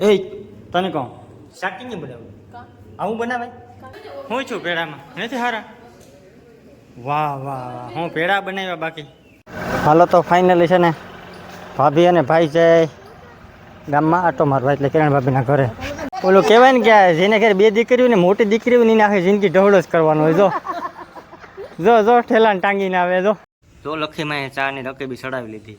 એ તને કહું. શાક કેમ બનાવું? આવું બનાવે? હું છું પેડામાં. નથી હારા? વાહ વાહ વાહ. હું પેડા બનાવ્યા બાકી. હાલો તો ફાઇનલી છે ને ભાભી અને ભાઈ છે ગામમાં. આટો મારવા એટલે કિરણ ભાભીના ઘરે. ઓલું કહેવાય ને કે આ જેને ઘરે બે દીકરીઓ ને મોટી દીકરીઓ ની નાખે જિંદગી ઢવળો જ કરવાનો હોય. જો. જો જો ઠેલાને ટાંગીને આવે જો. જો લખીમાં ચા ની રકેબી ચડાવી લીધી.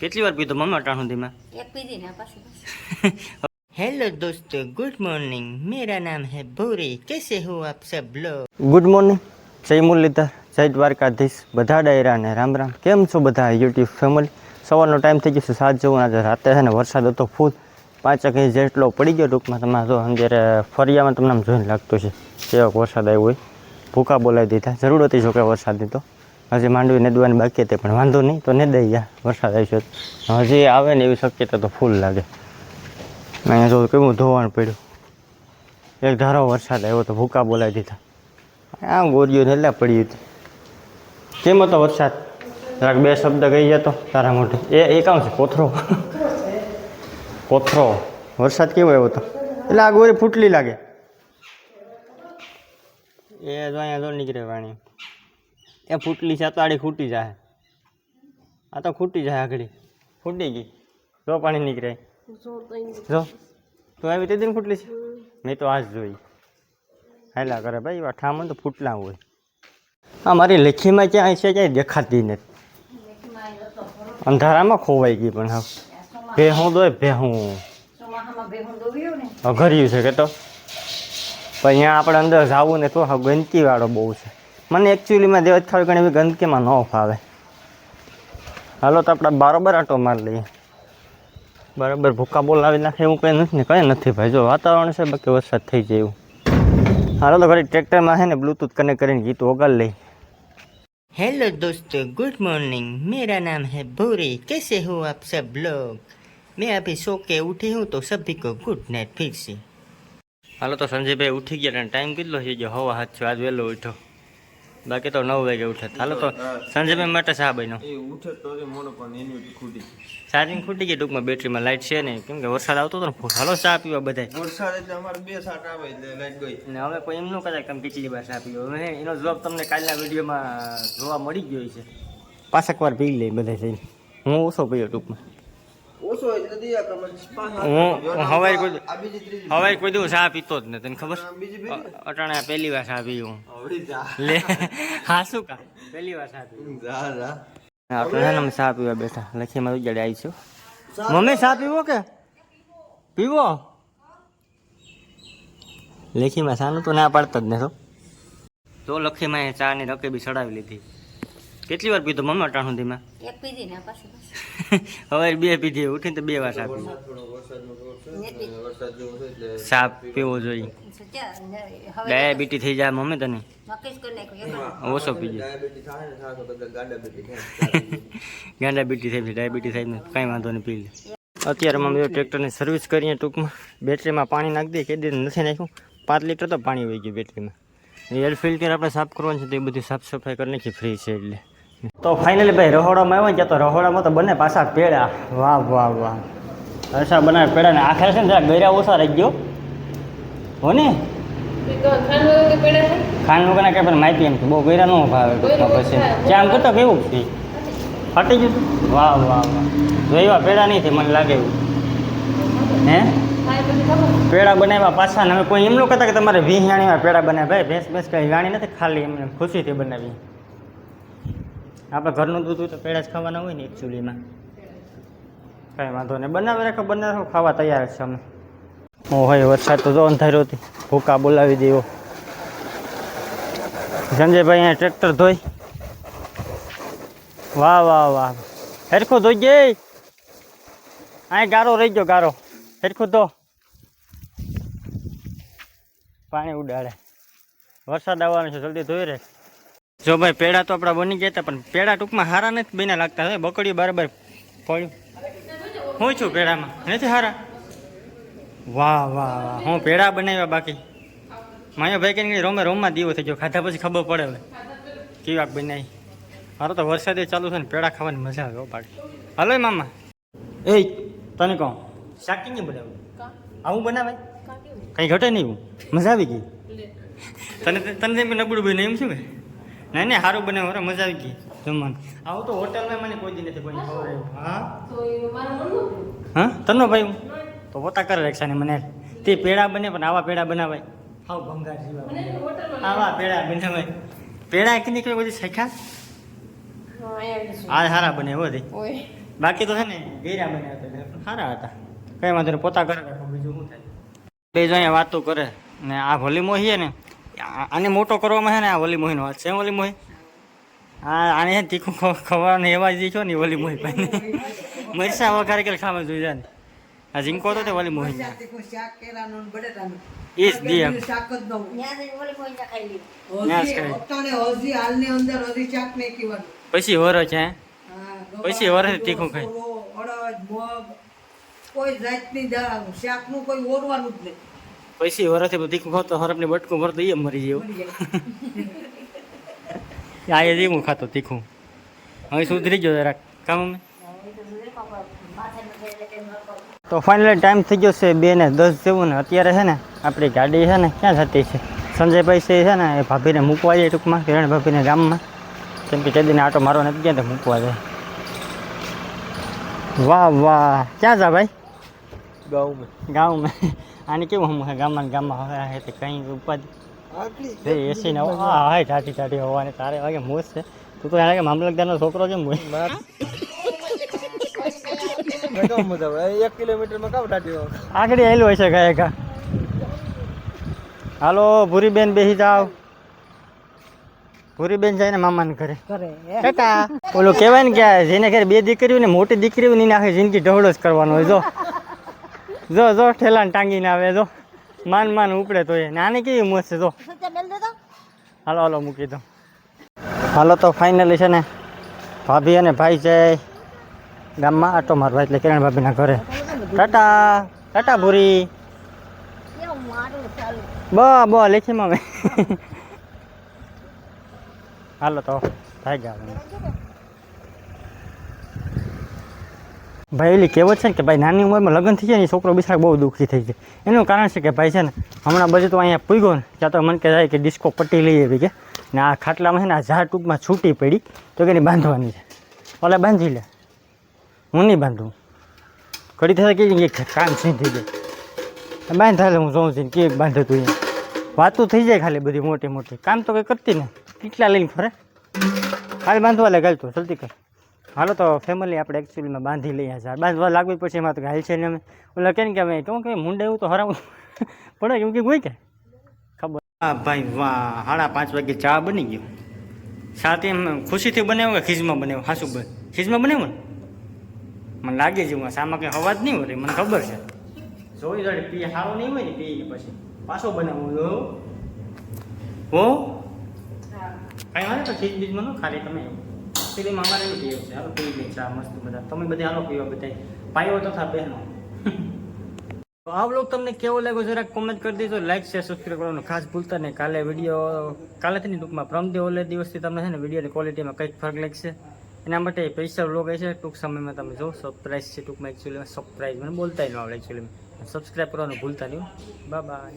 કેટલી વાર પીધો મમ્મા ટાણું ધીમાં એક પીધી ને પાછી हेलो दोस्तों गुड मॉर्निंग मेरा नाम है भूरी कैसे हो आप सब लोग ગુડ મોર્નિંગ જય મુરલીધર જય દ્વારકાધીશ બધા ડાયરા ને રામ રામ કેમ છો બધા યુટ્યુબ ફેમિલી સવારનો ટાઈમ થઈ ગયો છે સાત જેવું આજે રાતે છે ને વરસાદ હતો ફૂલ પાંચ ઇંચ જેટલો પડી ગયો ટૂંકમાં તમારે જો અત્યારે ફરિયામાં તમને આમ જોઈને લાગતું છે કેવો વરસાદ આવ્યો હોય ભૂકા બોલાવી દીધા જરૂર હતી જો કે વરસાદની તો હજી માંડવી નદવાની બાકી હતી, પણ વાંધો નહીં, તો ને દઈ ગયા. વરસાદ આવી છે હજી આવે ને એવી શક્યતા તો ફૂલ લાગે. અહીંયા જો કેવું ધોવાણ પડ્યું. એક ધારો વરસાદ આવ્યો તો ભૂકા બોલાવી દીધા. આમ ગોરીઓ નેલા પડી હતી. કેમ હતો વરસાદ? જરાક બે શબ્દ કહી જતો તારા મોઢે. એ એ કામ છે, કોથરો. કોથરો. વરસાદ કેવો આવ્યો હતો એટલે આ ગોરી ફૂટલી લાગે. એ જો અહીંયા જો નીકળે વાણી. એ ફૂટલી છે આ તો આડી ખૂટી જાય આ તો ખૂટી જાય આગળ. ફૂટી ગઈ. જો પાણી નીકળે. જો તો આવી તે દિન ફૂટલી છે? મેં તો આજ જોઈ. હેલા કરે ભાઈ ઠામણ તો ફૂટલા હોય. આ મારી લેખીમાં ક્યાંય છે ક્યાંય દેખાતી નથી. અંધારામાં ખોવાઈ ગઈ પણ હા. ભેહું દોય ભેહું. અઘર્યું છે કે તો? પણ અહીંયા આપણે અંદર જવું ને તો ગંદકીવાળો બહુ છે. મને એકચ્યુઅલીમાં દેવત ખાવી ઘણી એવી ગંદકીમાં ન ફાવે હાલો તો આપણે બરોબર આટો મારી લઈએ બરાબર ભૂકા બોલાવી નાખે એવું કંઈ નથી ને કંઈ નથી ભાઈ જો વાતાવરણ છે બાકી વરસાદ થઈ જાય એવું હાલો તો ઘડી ટ્રેક્ટરમાં છે ને બ્લૂટૂથ કનેક્ટ કરીને ગીત વગાડી લઈ हेलो दोस्तों गुड मॉर्निंग मेरा नाम है भूरी कैसे हो आप सब लोग मैं अभी सो के उठी हूँ तो सभी को गुड नाइट फिर से હાલો તો સંજયભાઈ ઉઠી ગયા અને ટાઈમ કેટલો થઈ ગયો હવા હાથ છો આજ વહેલો ઉઠ્યો બાકી તો નવ વાગે ઉઠે. હાલો તો સંજયભાઈ માટે શા બન્યો એ ઉઠે તો મોડો મોનો પણ એની ખૂટી ચાર્જિંગ ખૂટી ગઈ ટૂંકમાં બેટરીમાં લાઇટ છે નહીં. કેમ કે વરસાદ આવતો હતો ને હાલો ચા પીવા બધાય. વરસાદ એટલે અમારે બે સાટ આવે એટલે લાઈટ ગઈ. ને હવે કોઈ એમ ન કદાચ તમે કેટલી વાર ચા પીવો. હવે એનો જવાબ તમને કાલના વિડીયોમાં જોવા મળી ગયો છે પાછા વાર પી લે બધા થઈને. હું ઓછો પીયો ટૂંકમાં. હું આપજો. હવાઈ કોઈ દિવસ ચા પીતો જ ને તને ખબર? અટાણે પહેલી વાર ચા પી હું. લે હા શું કા? પહેલી વાર ચા પી જા જા. આપણે છે ને અમે ચા પીવા બેઠા. લખીમાં ઉજાડે આવી છું. મમ્મી ચા પીવો કે? પીવો? લેખીમાં સાનું તો ના પાડતા જ ને તો લખીમાં ચા ની રકેબી ચડાવી લીધી. કેટલી વાર પીધો મમ્મી અટાણ સુધીમાં એક પીધી ને પાછી પાછી હવે બે પીધી ઉઠીને તો બે વાર ચા પીધી થોડો વરસાદનો દોર છે નથી. અને વરસાદ જેવો છે એટલે ચા પીવો જોઈએ. સચ્ચા, ને હવે ડાયાબિટી થઈ જાય મમ્મી તને? નક્કી જ કરી નાખ્યું એક જ. ઓછો પીજે. ડાયાબિટીસ થાય ને થાય તો કદાચ ગાડા બેટી થાય. ડાયાબિટી થઈ ડાયાબિટી થાય ને કાંઈ વાંધો નહીં પી લે. અત્યારે મમ્મી જો ટ્રેક્ટરની સર્વિસ કરીએ ટૂંકમાં. બેટરીમાં પાણી નાખી દઈએ કે દીધું નથી નાખ્યું. પાંચ લીટર તો પાણી વહી ગયું બેટરીમાં. એર ફિલ્ટર આપણે સાફ કરવાનું છે તો એ બધી સાફ સફાઈ કરી નાખી ફ્રી છે એટલે. તો ફાઇનલી ભાઈ રહોડામાં આવ્યો ને ત્યાં તો રહોડામાં તો બંને પાછા પેડા. વાહ વાહ વાહ. અચ્છા બનાવે પેડા ને આખરે છે ને જરા ગયરા ઓછા રહી ગયો. હો ને? ખાંડ વગરના કઈ પણ માહિતી એમ બહુ ગયરા ન ભાવે ટૂંકમાં પછી. ક્યાં કરતો કેવું છે? ફાટી ગયું? વાહ વાહ વાહ. જો એવા પેડા નહીં થઈ મને લાગે એવું. હે? પેડા બનાવ્યા પાછા ને હવે કોઈ એમ ન કહેતા કે તમારે વિહાણીમાં પેડા બનાવ્યા. ભાઈ ભેંસ ભેંસ કંઈ ગાણી નથી ખાલી એમને ખુશીથી બનાવી. આપણે ઘરનું દૂધ તો પેડા જ ખાવાના હોય ને એકચ્યુઅલીમાં કાંઈ વાંધો નહીં. બનાવે રાખો, બનાવે, ખાવા તૈયાર છે અમે. હું હોય વરસાદ તો જો અંધાર્યો હતી ભૂકા બોલાવી દેવો. સંજયભાઈ અહીંયા ટ્રેક્ટર ધોઈ. વાહ વાહ વાહ. હેરખું ધોઈ ગઈ અહીં ગારો રહી ગયો, ગારો. હેરખું ધો. પાણી ઉડાડે. વરસાદ આવવાનો છે, જલ્દી ધોઈ રે. જો ભાઈ પેડા તો આપણા બની ગયા હતા પણ પેડા ટૂંકમાં હારા નથી બન્યા લાગતા. હવે બકડી બરાબર પડ્યું હું છું પેડામાં? નથી હારા? વાહ વાહ વાહ. હું પેડા બનાવ્યા બાકી. માયો ભાઈ કે રોમે રોમમાં દીવો થઈ ગયો. ખાધા પછી ખબર પડે હવે. કેવી વાક બનાવી? મારો તો વરસાદે ચાલુ છે ને પેડા ખાવાની મજા આવે બાકી હલો મામા. એ તને કહું. શાક કેમ બનાવ્યું? આવું બનાવે કંઈ ઘટે નહીં મજા આવી ગઈ? તને તને નબળું બન્યું એમ શું કે? નહીં નહીં સારું બનાવ્યું અરે મજા આવી ગઈ જમવાનું. આવું તો હોટલમાં મને કોઈ દી નથી કોઈ ખવડાવ્યું હા હા? તનો ભાઈ હું? તો પોતા કરે રક્ષા ને મને તે પેડા બને પણ આવા પેડા બનાવાય. હાવ ભંગાર જેવા આવા પેડા બનાવાય. પેડા કે નીકળે બધી શેખા? આ સારા બને હો બાકી તો છે ને ગેરા બન્યા હતા સારા હતા. કઈ વાંધો પોતા કરે બીજું શું થાય? બે જો અહીંયા વાતો કરે ને આ હોલી મોહી છે ને આને મોટો કરવામાં છે ને આ વલી મોહીનો વાત છે વલી મોહી હા આને તીખું ખ- ખવડાવવાનું એવા જ છો ને વલી મોહી ભાઈ મરસા વઘારે કે ખાવા જોઈ જાય આ ઝીંકો તો તે હોલી મોહી. એ જ દી એમ શાક જ ખાઈ હાલની અંદર હજી શાક નહીં કહેવાનું. પછી વરો છે પછી હોર વરસે તીખું ખાય. મગ, કોઈ જાતની શાકનું કોઈ ઓરવાનું જ નહીં. પછી વરસથી બધું તીખું ખાતો હરપની બટકું ભરતો એ મરી જેવું મરી જાય. આ એ હું ખાતો તીખું. હવે સુધરી ગયો જરાક. કામ અમે? માથે નથી એટલે કેમ ન કરું તો ફાઇનલી ટાઈમ થઈ ગયો છે બે ને દસ જેવું ને અત્યારે છે ને આપણી ગાડી છે ને ક્યાં જતી છે? સંજયભાઈ છે છે ને એ ભાભીને મૂકવા જાય ટૂંકમાં કિરણ ભાભીને ગામમાં. કેમ કે કેદીને આટો મારવા નથી ગયા તો મૂકવા જાય. વાહ વાહ. ક્યાં જા ભાઈ? ગાઉમાં ગામમાં આને કેવું હમ ગામમાં ગામમાં હવે તે કંઈ ઉપાધિ? એસી ને હા હા ટાટી ટાટી હોવાને તારે વાગે મોજ છે. તું તો એને મામલતદારનો છોકરો કેમ હોય? માર. મેં કહું મજા આવે એક કિલોમીટરમાં કામ ટાટ્યો આગળ આવેલું હશે ગયા કા હાલો ભૂરીબેન બેસી જાવ ભૂરીબેન જઈને મામાને ઘરે. કાકા ઓલું કહેવાય ને કે જેને ઘરે બે દીકરીઓ ને મોટી દીકરીઓ ની આખી જિંદગી ઢવળો જ કરવાનો હોય જો. જો જો ઠેલાને ટાંગીને આવે જો. માન માન ઉપડે તો એ. નાની કેવી મસ્ત છે જો હાલો હાલો મૂકી દો હાલો તો ફાઇનલી છે ને ભાભી અને ભાઈ જાય ગામમાં. આટો મારવા એટલે કિરણ ભાભીના ઘરે. ટાટા ટાટા ભૂરી. બ બ લેખી મેં હાલો તો થઈ ગયા? ભાઈ, એલી કહેવત છે ને કે ભાઈ, નાની ઉંમરમાં લગ્ન થઈ જાય ને છોકરો બિચારા બહુ દુઃખી થઈ જાય. એનું કારણ છે કે ભાઈ છે ને, હમણાં બધું તો અહીંયા પૂગ્યો ને, ત્યાં તો મને કે જાય કે ડિસ્કો પટ્ટી લઈ આવી કે. ને આ ખાટલામાં છે ને, આ ઝાડ ટૂંકમાં છૂટી પડી, તો કે એની બાંધવાની છે. ઓલા બાંધી લે. હું નહીં બાંધું. ઘડી થશે કે કામ સીધી થઈ જાય. બાંધ હાલે હું જોઉં છું કે બાંધે તું વાતો થઈ જાય ખાલી બધી મોટી મોટી. કામ તો કંઈ કરતી ને કેટલા લઈને ફરે. હાલ બાંધવા લે ગાલતું જલ્દી કર. હાલો તો ફેમિલી આપણે એકચ્યુઅલીમાં બાંધી લઈએ છીએ. બાંધવા લાગવી પછી એમાં તો હાલ છે ને અમે. ઓલા કે કે અમે કેવું કે મુંડે એવું તો હરાવું પડે કેમ કે ગોઈ કે? ખબર. હા ભાઈ વાહ સાડા પાંચ વાગે ચા બની ગયો. સાથે એમ ખુશીથી બનાવ્યો કે ખીજમાં બનાવ્યો? હાસુ બન ખીજમાં બનાવ્યો ને? મને લાગે છે હું સામાં કંઈ અવાજ નહીં હોય મને ખબર છે. જોઈ જોડે પી સારો નહીં હોય ને પી પછી. પાછો બનાવું હો. હો? કાંઈ વાંધો તો ખીજ બીજમાં ન ખાલી તમે. પેલીમાં અમારે એવી ટેવ છે, હાલો પી લે ચા મસ્ત બધા. તમે બધા હાલો પીવા બધા પાયો તથા બહેનો. આ વ્લોગ તમને કેવો લાગ્યો જરાક કોમેન્ટ કરી દેજો. લાઈક શેર સબસ્ક્રાઈબ કરવાનું ખાસ ભૂલતા નહીં. કાલે વીડિયો કાલેથી નહીં ટૂંકમાં પ્રમદે ઓલે દિવસથી તમને છે ને વિડીયોની ક્વોલિટીમાં કંઈક ફરક લાગશે. એના માટે પૈસા વ્લોગ છે. ટૂંક સમયમાં તમે જો સરપ્રાઈઝ છે ટૂંકમાં એકચ્યુઅલી સરપ્રાઈઝ મને બોલતા ન આવડે એકચ્યુઅલી સબસ્ક્રાઈબ કરવાનું ભૂલતા નહીં બાય બાય